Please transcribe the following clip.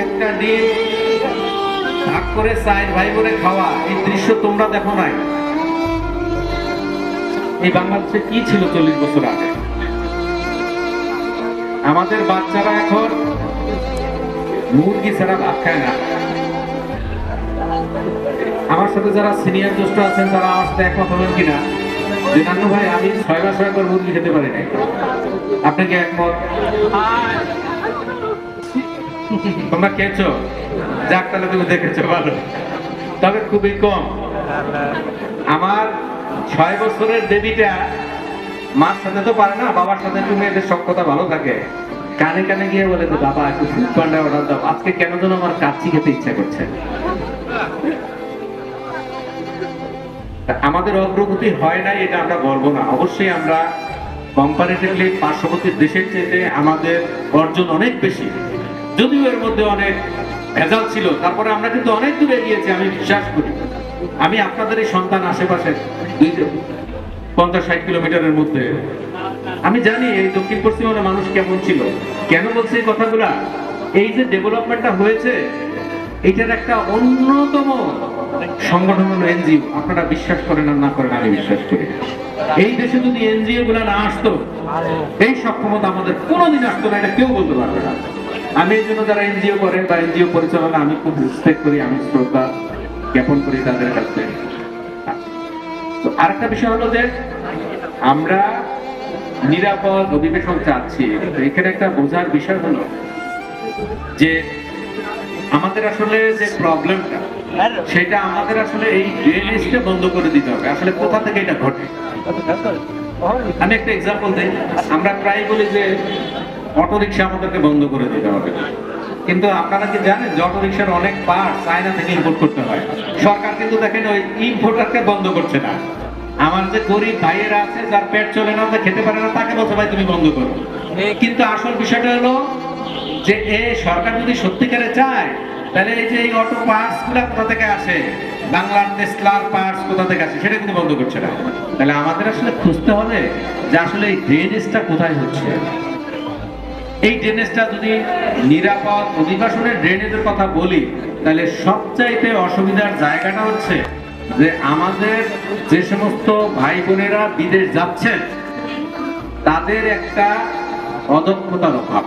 একটা ডিম ভাগ করে সাইড ভাই করে খাওয়া, এই দৃশ্য তোমরা দেখো নাই। এই বাংলাদেশে কি ছিল চল্লিশ বছর আগে? আমাদের বাচ্চারা এখন মুরগি ছাড়া ভাত খায় না। আমার সাথে যারা সিনিয়র দোস্ত আছেন, তারা সাথে একমত হবেন কিনা? যে নান্নু ভাই, আমি ছয় মাস করে মুরগি খেতে পারি নাই আপনি কি একমত? তোমরা খেয়েছো? যাক, তাহলে তুমি দেখেছ, ভালো। তবে খুবই কম। আমার ছয় বছরের দেবীটা মার সাথে তো পারে না, বাবার সাথে তুমি এদের সক্ষতা ভালো থাকে। কানে কানে গিয়ে বলে যে, বাবা, একটু ফুড পান্ডা অর্ডার দাও। আজকে কেন যেন আমার কাচ্চি খেতে ইচ্ছা করছে? আমাদের অগ্রগতি হয় নাই, এটা আমরা বলব না। অবশ্যই আমরা কম্পারেটিভলি পার্শ্ববর্তী দেশের চেয়ে আমাদের অর্জন অনেক বেশি। যদিও এর মধ্যে অনেক ভেজাল ছিল, তারপরে আমরা কিন্তু অনেক দূরে এগিয়েছি, আমি বিশ্বাস করি। আমি আপনাদের এই সন্তান আশেপাশে পঞ্চাশ ষাট কিলোমিটারের মধ্যে। আমি জানি এই দক্ষিণ পশ্চিমবঙ্গের মানুষ কেমন ছিল। কেন বলছে এই কথাগুলা? এই যে ডেভেলপমেন্টটা হয়েছে, এটার একটা অন্যতম সংগঠন হলো এনজিও। আপনারা বিশ্বাস করেন আর না করেন, আমি বিশ্বাস করি এই দেশে যদি এনজিও গুলা না আসতো, এই সক্ষমতা আমাদের কোনোদিন আসতো না, এটা কেউ বলতে পারবে না। আমি এই জন্য যারা এনজিও করেন বা এনজিও পরিচালনা, আমি খুব রেসপেক্ট করি, আমি শ্রদ্ধা জ্ঞাপন করি তাদের কাছে তো আরেকটা বিষয় হলো যে, আমরা নিরাপদ অধিবেশন চাচ্ছি। এখানে একটা বোঝার বিষয় হলো যে, আমাদের আসলে যে প্রবলেমটা সেটা আমাদের আসলে এই ড্রেনেজটা বন্ধ করে দিতে হবে। আসলে কোথা থেকে এটা ঘটে? আমি একটা এক্সাম্পল দিই। আমরা প্রায় বলি যে অটো রিক্সা আমাদেরকে বন্ধ করে দিতে হবে। কিন্তু আপনারা কি জানেন যে অটো রিক্সার অনেক পার্ট চায়না থেকে ইম্পোর্ট করতে হয়? সরকার কিন্তু দেখেন ওই ইম্পোর্টারকে বন্ধ করছে না। আমার যে গরিব ভাইয়েরা আছে, যার পেট চলে না, যে খেতে পারে না, তাকে বলছে, ভাই, তুমি বন্ধ করো। কিন্তু আসল বিষয়টা হলো যে, এ সরকার যদি সত্যিকারে চায়, তাহলে এই যে এই অটো পার্টসগুলা কোথা থেকে আসে? বাংলার টেসলার পার্টস কোথা থেকে আসে? সেটা কিন্তু বন্ধ করছে না। তাহলে আমাদের আসলে খুঁজতে হবে যে আসলে এই ড্রেনেজটা কোথায় হচ্ছে। এই ড্রেনেজটা যদি নিরাপদ অধিবাসনের ড্রেনেজের কথা বলি, তাহলে সবচাইতে অসুবিধার জায়গাটা হচ্ছে যে আমাদের যে সমস্ত ভাই বোনেরা বিদেশ যাচ্ছেন, তাদের একটা অদক্ষতার অভাব।